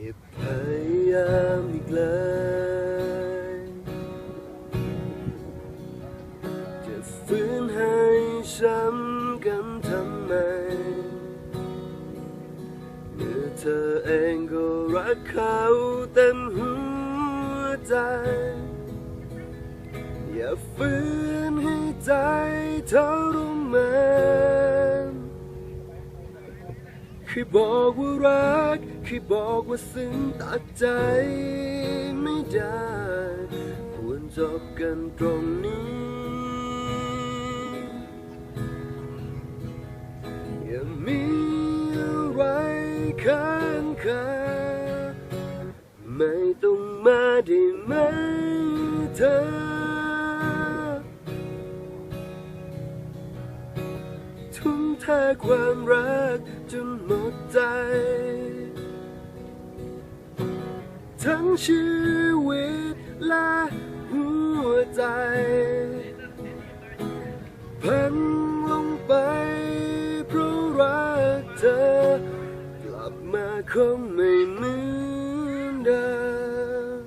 อย่าพยายามอีกเลยจะฟื้นให้ช้ำกันทำไมเมื่อเธอเองก็รักเขาเต็มหัวใจ อย่าฝืนให้ใจทรมานเคยบอกว่ารัก เคยบอกว่าซึ้งตัดใจไม่ได้ ควรจบกันตรงนี้ อย่ามีอะไรค้างคาไม่ต้องมาได้ไหมเธอ ทุ่มเทความรักจนหมดใจ ทั้งชีวิตและหัวใจพันลงไปเพราะรักเธอกลับมาคงไม่เหมือนเดิม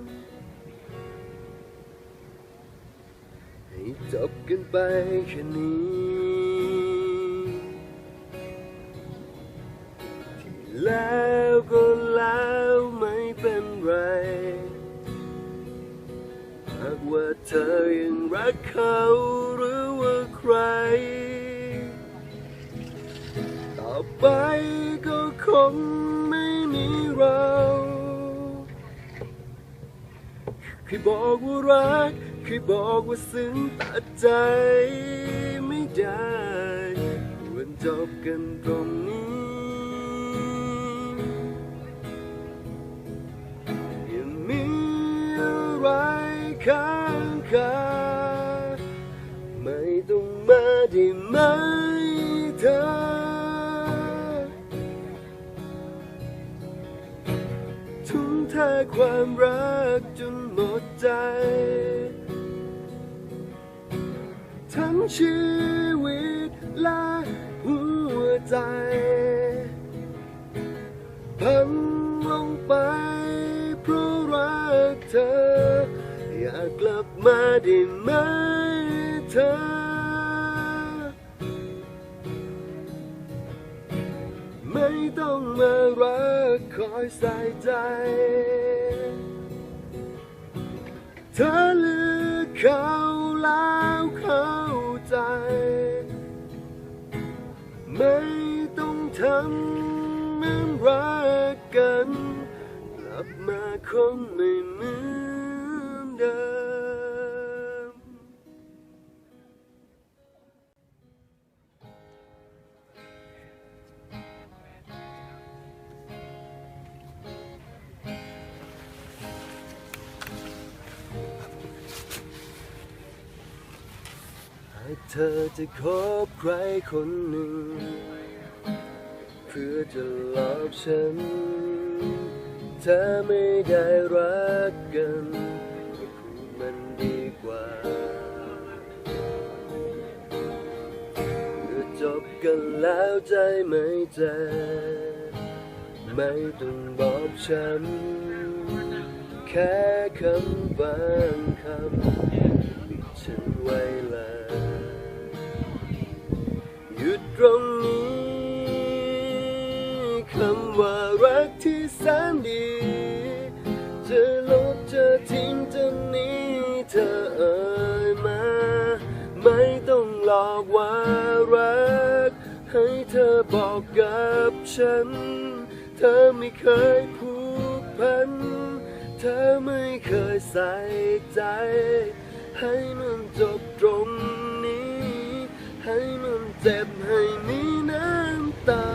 ให้จบกันไปแค่นี้ที่แล้ว เธอยังรักเขาหรือว่าใคร ต่อไปก็คงไม่มีเราเคยบอกว่ารักเคยบอกว่าซึ้งตัดใจไม่ได้ควรจบกันตรงนี้ ทุ่มเทความรักจนหมดใจ ทั้งชีวิตและหัวใจพังลงไปเพราะรักเธอ อยากกลับมาได้ไหมเธอ ต้องมารักคอยใส่ใจ เธอเลือกเขาแล้วเข้าใจ ไม่ต้องทำเหมือนรักกัน กลับมาคงไม่ากเธอจะคบใครคนหนึ่ง เพื่อจะหลอกฉัน เธอไม่ได้รักกันก็พูดมันดีกว่าเมื่อจบกันแล้วใจไม่เจ็บไม่ต้องบอกฉัน แค่คำบางคำฉันไว้เลยหยุด ตรงนี้คำว่ารักที่แสนดี จะลบจะทิ้งจะหนี้เธอเอ่ยมา ไม่ต้องหลอกว่ารัก ให้เธอบอกกับฉัน เธอไม่เคยผูกพัน เธอไม่เคยใส่ใจ ให้มันจบตรงนี้ ให้มัน เจ็บให้มีน้ำตา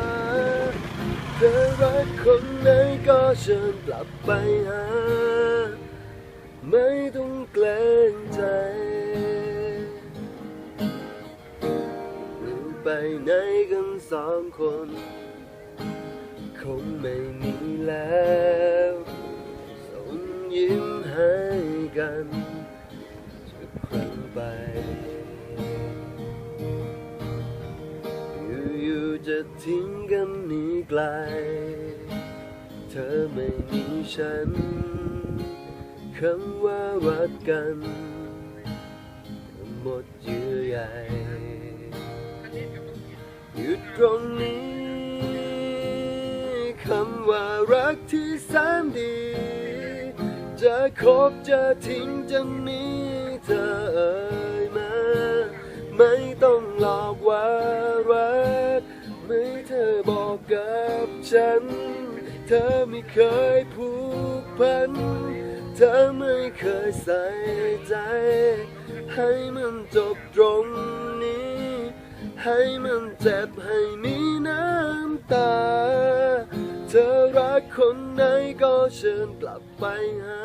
เธอรักคนไหนก็เชิญกลับไปหา ไม่ต้องเกรงใจ หรือไปไหนกันสองคน คงไม่มีแล้วส่งยิ้มให้กันทุกครั้งไป จะทิ้งกันหนีไกล เธอไม่มีฉัน คำว่ารักกันหมดเยื่อใยหยุดตรงนี้ คำว่ารักที่แสนดี จะคบจะทิ้งจะมีเธอ เธอไม่เคยผูกพัน เธอไม่เคยใส่ใจ ให้มันจบตรงนี้ ให้มันเจ็บให้มีน้ำตา เธอรักคนไหนก็เชิญกลับไปหา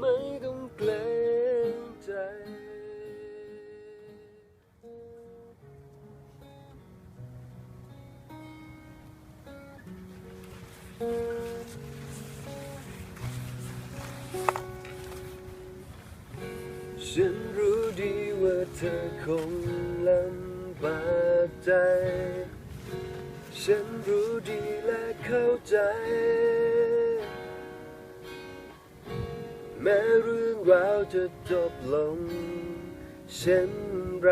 ไม่ต้องเกรง ฉันรู้ดีว่าเธอคงลำบากใจ ฉันรู้ดีและเข้าใจ แม้เรื่องราวจะจบลงเช่นไร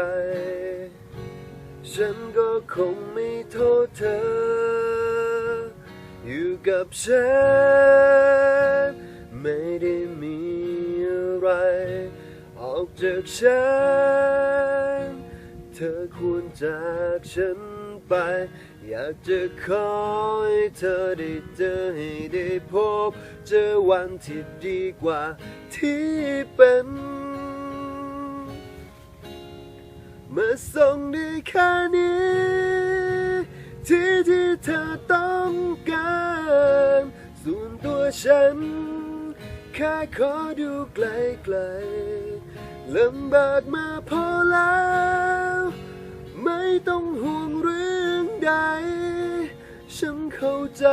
ฉันก็คงไม่โทษเธอ อยู่กับฉัน ไม่ได้มีอะไร ออกจากฉัน เธอควรจากฉันไป อยากจะขอให้เธอได้เจอให้ได้พบ เจอวันที่ดีกว่าที่เป็นเมื่อส่งได้แค่นี้ ที่ที่เธอต้องการ ส่วนตัวฉัน แค่ขอดูไกลๆลำบากมาพอแล้ว ไม่ต้องห่วงเรื่องใด ฉันเข้าใจ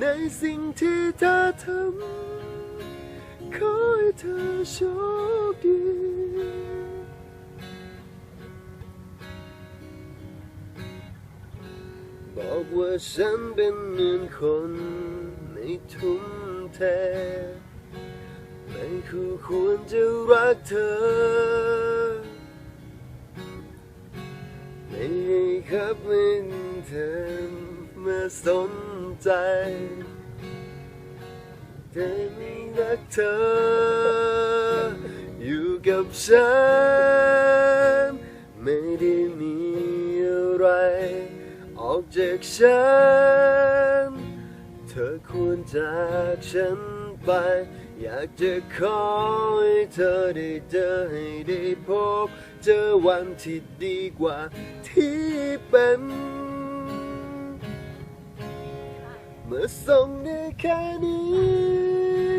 ในสิ่งที่เธอทำขอให้เธอโชคดี ว่าฉันเป็นเหมือนคนไม่ทุ่มเทไม่คู่ควรจะรักเธอ ไม่ให้ขับเล่นเธอมาสนใจแต่ไม่รักเธอ อยู่กับฉัน ไม่ได้มีอะไร ออกจากฉัน เธอควรจากฉันไป อยากจะขอให้เธอได้เจอให้ได้พบ เจอวันที่ดีกว่าที่เป็น เมื่อส่งได้แค่นี้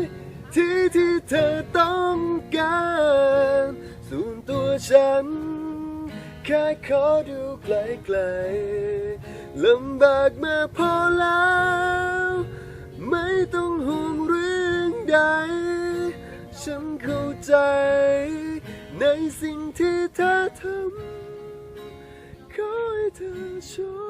ที่ที่เธอต้องการส่วนตัวฉันแค่ขอดูไกลๆ ลำบากมาพอแล้ว ไม่ต้องห่วงเรื่องใด ฉันเข้าใจ ในสิ่งที่เธอทำขอให้เธอโชค